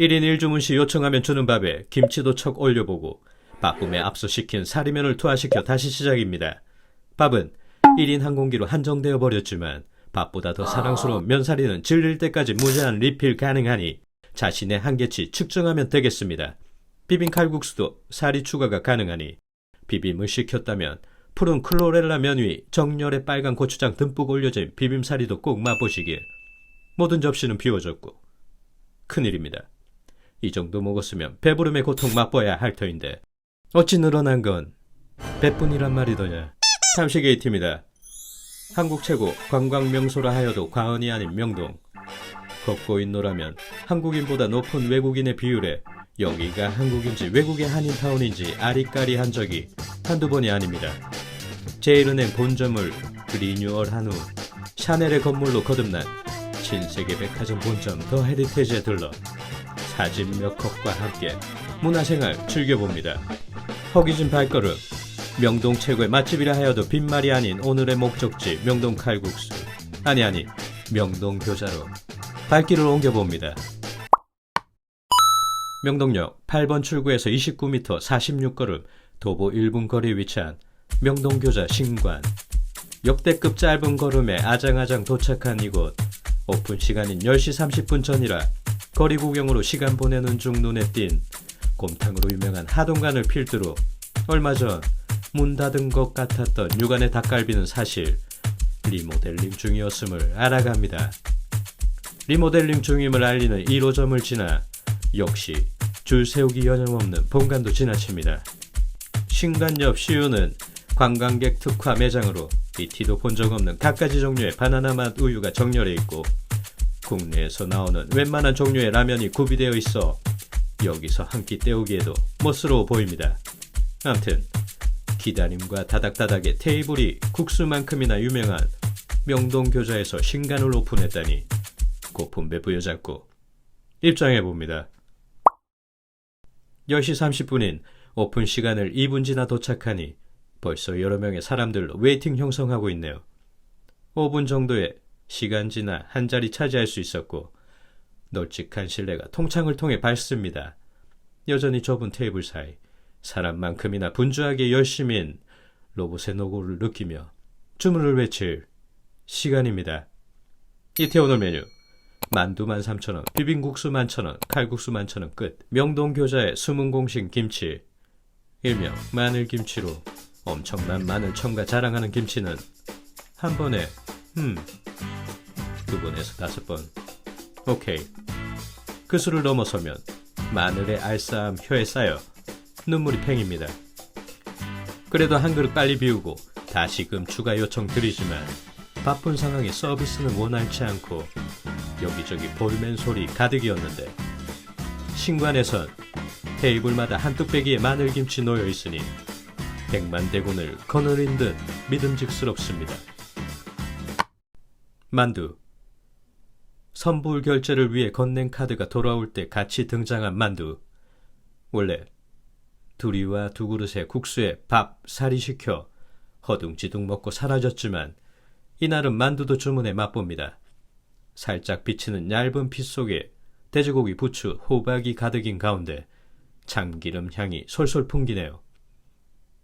1인 1주문 시 요청하면 주는 밥에 김치도 척 올려보고 바쁨에 앞서 시킨 사리면을 투하시켜 다시 시작입니다. 밥은 1인 한 공기로 한정되어 버렸지만 밥보다 더 사랑스러운 면사리는 질릴 때까지 무제한 리필 가능하니 자신의 한계치 측정하면 되겠습니다. 비빔 칼국수도 사리 추가가 가능하니 비빔을 시켰다면 푸른 클로렐라 면 위 정렬의 빨간 고추장 듬뿍 올려진 비빔사리도 꼭 맛보시길. 모든 접시는 비워졌고 큰일입니다. 이 정도 먹었으면 배부름의 고통 맛봐야 할 터인데 어찌 늘어난 건 배뿐이란 말이더냐. 탐식 A팀이다. 한국 최고 관광 명소라 하여도 과언이 아닌 명동. 걷고 있노라면 한국인보다 높은 외국인의 비율에 여기가 한국인지 외국의 한인타운인지 아리까리한 적이 한두 번이 아닙니다. 제일은행 본점을 리뉴얼한 후 샤넬의 건물로 거듭난 신세계 백화점 본점 더 헤리테지에 들러 사진 몇 컷과 함께 문화생활 즐겨봅니다. 허기진 발걸음 명동 최고의 맛집이라 하여도 빈말이 아닌 오늘의 목적지 명동 칼국수 아니 아니 명동 교자로 발길을 옮겨봅니다. 명동역 8번 출구에서 29m 46걸음 도보 1분 거리에 위치한 명동 교자 신관 역대급 짧은 걸음에 아장아장 도착한 이곳 오픈 시간인 10시 30분 전이라 거리 구경으로 시간 보내는 중 눈에 띈 곰탕으로 유명한 하동간을 필두로 얼마 전 문 닫은 것 같았던 육안의 닭갈비는 사실 리모델링 중이었음을 알아갑니다. 리모델링 중임을 알리는 1호점을 지나 역시 줄 세우기 여념없는 본관도 지나칩니다. 신관 옆 시유는 관광객 특화 매장으로 이티도 본 적 없는 갖가지 종류의 바나나 맛 우유가 정렬해 있고 국내에서 나오는 웬만한 종류의 라면이 구비되어 있어 여기서 한 끼 때우기에도 멋스러워 보입니다. 암튼 기다림과 다닥다닥의 테이블이 국수만큼이나 유명한 명동 교자에서 신간을 오픈했다니 고품 배 부여잡고 입장해 봅니다. 10시 30분인 오픈 시간을 2분 지나 도착하니 벌써 여러 명의 사람들로 웨이팅 형성하고 있네요. 5분 정도의 시간 지나 한 자리 차지할 수 있었고 널찍한 실내가 통창을 통해 밝습니다. 여전히 좁은 테이블 사이 사람만큼이나 분주하게 열심인 로봇의 노고를 느끼며 주문을 외칠 시간입니다. 이태 오늘 메뉴 만두 13,000원, 비빔국수 11,000원, 칼국수 11,000원 끝. 명동 교자의 숨은 공식 김치. 일명 마늘김치로 엄청난 마늘 첨가 자랑하는 김치는 한 번에 음, 두 번에서 다섯 번. 오케이. 그 수를 넘어서면 마늘의 알싸함 혀에 쌓여 눈물이 팽입니다. 그래도 한 그릇 빨리 비우고 다시금 추가 요청 드리지만 바쁜 상황에 서비스는 원활치 않고 여기저기 볼멘 소리 가득이었는데 신관에선 테이블마다 한 뚝배기의 마늘김치 놓여 있으니 백만대군을 거느린 듯 믿음직스럽습니다. 만두 선불 결제를 위해 건넨 카드가 돌아올 때 같이 등장한 만두 원래 둘이와 두 그릇의 국수에 밥, 살이 시켜 허둥지둥 먹고 사라졌지만 이날은 만두도 주문해 맛봅니다. 살짝 비치는 얇은 피 속에 돼지고기, 부추, 호박이 가득인 가운데 참기름 향이 솔솔 풍기네요.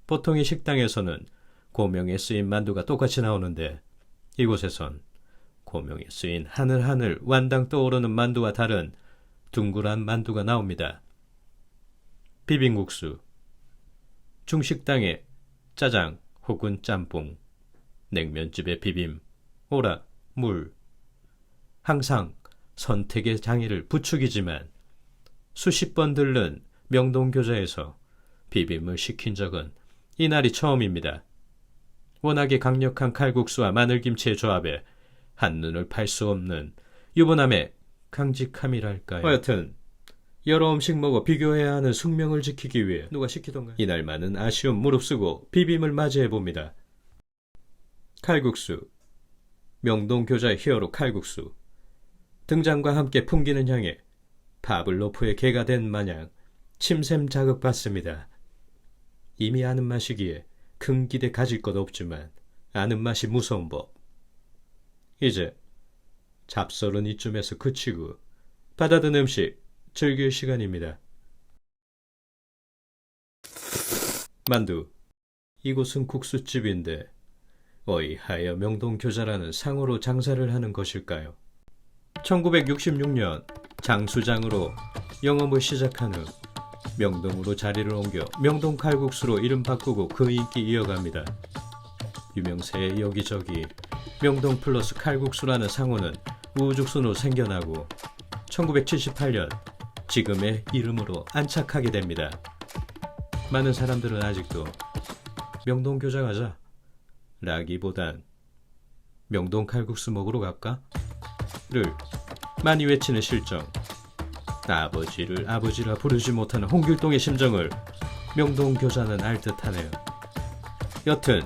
보통의 식당에서는 고명에 쓰인 만두가 똑같이 나오는데 이곳에선 고명에 쓰인 하늘하늘 완당 떠오르는 만두와 다른 둥그란 만두가 나옵니다. 비빔국수 중식당의 짜장 혹은 짬뽕 냉면집의 비빔 오라 물 항상 선택의 장애를 부추기지만 수십 번 들른 명동교자에서 비빔을 시킨 적은 이날이 처음입니다. 워낙에 강력한 칼국수와 마늘김치의 조합에 한눈을 팔 수 없는 유부남의 강직함이랄까요. 하여튼 여러 음식 먹어 비교해야 하는 숙명을 지키기 위해 누가 시키던가 이날만은 아쉬움 무릅쓰고 비빔을 맞이해 봅니다. 칼국수 명동 교자의 히어로 칼국수 등장과 함께 풍기는 향에 파블로프의 개가 된 마냥 침샘 자극받습니다. 이미 아는 맛이기에 큰 기대 가질 것 없지만 아는 맛이 무서운 법. 이제 잡설은 이쯤에서 그치고 받아든 음식 즐길 시간입니다. 만두. 이곳은 국수집인데 어이하여 명동교자라는 상호로 장사를 하는 것일까요? 1966년 장수장으로 영업을 시작한 후 명동으로 자리를 옮겨 명동 칼국수로 이름 바꾸고 그 인기 이어갑니다. 유명세의 여기저기 명동 플러스 칼국수라는 상호는 우후죽순으로 생겨나고 1978년 지금의 이름으로 안착하게 됩니다. 많은 사람들은 아직도 명동 교자 가자 라기보단 명동 칼국수 먹으러 갈까? 를 많이 외치는 실정 아버지를 아버지라 부르지 못하는 홍길동의 심정을 명동 교자는 알 듯하네요. 여튼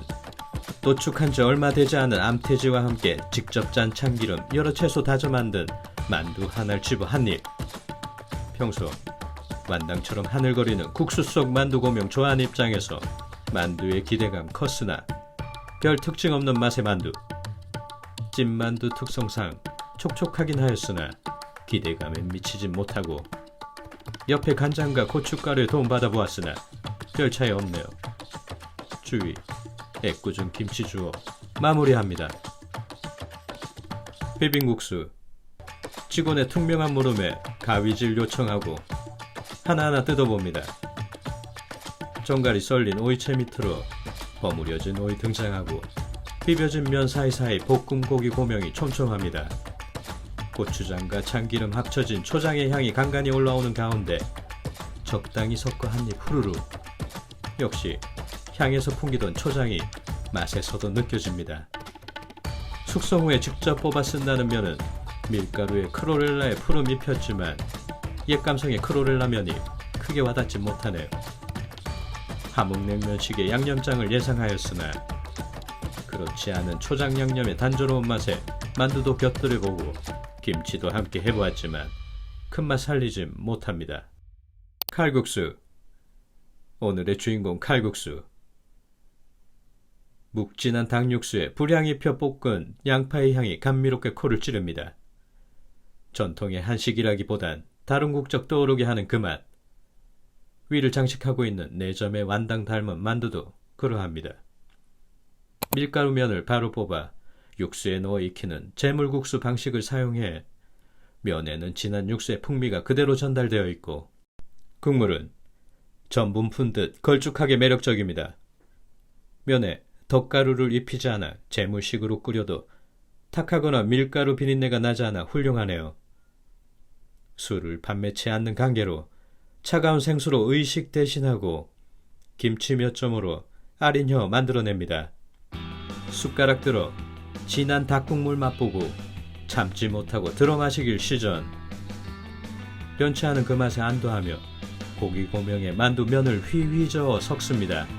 도축한 지 얼마 되지 않은 암태지와 함께 직접 짠 참기름 여러 채소 다져 만든 만두 하나를 집어 한 입. 평소 완당처럼 하늘거리는 국수 속 만두 고명 좋아하는 입장에서 만두의 기대감 컸으나 별 특징 없는 맛의 만두 찐만두 특성상 촉촉하긴 하였으나 기대감에 미치진 못하고 옆에 간장과 고춧가루에 도움받아 보았으나 별 차이 없네요. 주의 애꿎은 김치 주어 마무리합니다. 비빔국수. 직원의 투명한 물음에 가위질 요청하고 하나하나 뜯어봅니다. 정갈이 썰린 오이채 밑으로 버무려진 오이 등장하고 비벼진 면 사이사이 볶음 고기 고명이 촘촘합니다. 고추장과 참기름 합쳐진 초장의 향이 간간히 올라오는 가운데 적당히 섞어 한 입 후루루 역시 향에서 풍기던 초장이 맛에서도 느껴집니다. 숙성 후에 직접 뽑아 쓴다는 면은 밀가루에 크로렐라의 푸름이 폈지만 옛 감성의 크로렐라 면이 크게 와닿지 못하네요. 함흥냉면식의 양념장을 예상하였으나 그렇지 않은 초장 양념의 단조로운 맛에 만두도 곁들여보고 김치도 함께 해보았지만 큰 맛 살리지 못합니다. 칼국수 오늘의 주인공 칼국수 묵진한 닭육수에 불향이 펴 볶은 양파의 향이 감미롭게 코를 찌릅니다. 전통의 한식이라기보단 다른 국적 떠오르게 하는 그 맛. 위를 장식하고 있는 네 점의 완당 닮은 만두도 그러합니다. 밀가루 면을 바로 뽑아 육수에 넣어 익히는 재물국수 방식을 사용해 면에는 진한 육수의 풍미가 그대로 전달되어 있고 국물은 전분 푼 듯 걸쭉하게 매력적입니다. 면에 덧가루를 입히지 않아 재물식으로 끓여도 탁하거나 밀가루 비린내가 나지 않아 훌륭하네요. 술을 판매치 않는 관계로 차가운 생수로 의식 대신하고 김치 몇 점으로 아린혀 만들어냅니다. 숟가락 들어 진한 닭국물 맛보고 참지 못하고 들어 마시길 시전. 변치 않은 그 맛에 안도하며 고기 고명에 만두 면을 휘휘 저어 섞습니다.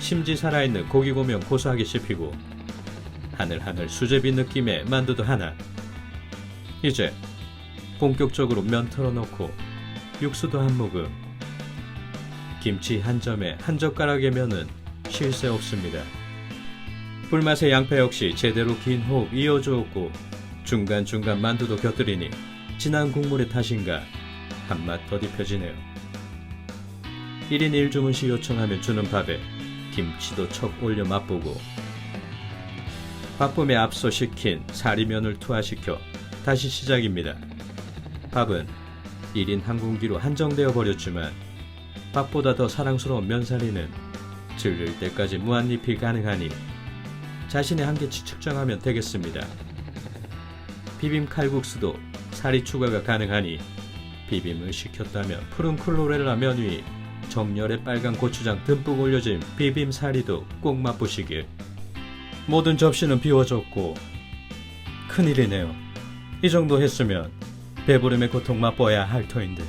심지 살아있는 고기 고명 고소하게 씹히고 하늘하늘 수제비 느낌의 만두도 하나. 이제 본격적으로 면 털어놓고 육수도 한 모금. 김치 한 점에 한 젓가락의 면은 쉴 새 없습니다. 불맛의 양파 역시 제대로 긴 호흡 이어주었고 중간중간 만두도 곁들이니 진한 국물의 탓인가 한맛 더 딥혀지네요. 1인 1주문씩 요청하면 주는 밥에 김치도 척 올려 맛보고 바쁨에 앞서 시킨 사리면을 투하시켜 다시 시작입니다. 밥은 1인 한 공기로 한정되어 버렸지만 밥보다 더 사랑스러운 면사리는 질릴 때까지 무한리필 가능하니 자신의 한계치 측정하면 되겠습니다. 비빔 칼국수도 사리 추가가 가능하니 비빔을 시켰다면 푸른 클로렐라 면 위 정열의 빨간 고추장 듬뿍 올려진 비빔 사리도 꼭 맛보시길. 모든 접시는 비워졌고 큰일이네요. 이 정도 했으면 배부름의 고통 맛보아야 할 터인데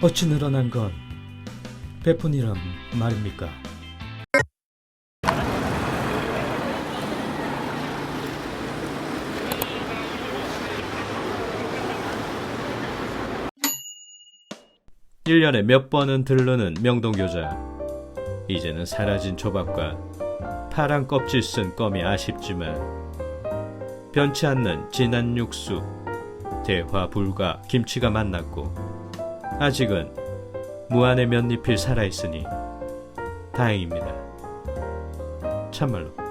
어찌 늘어난 건 배뿐이란 말입니까? 일년에 몇 번은 들르는 명동교자. 이제는 사라진 조밥과 파란 껍질 쓴 껌이 아쉽지만 변치 않는 진한 육수, 대화 불가 김치가 만났고 아직은 무안의 몇 잎이 살아있으니 다행입니다. 참말로.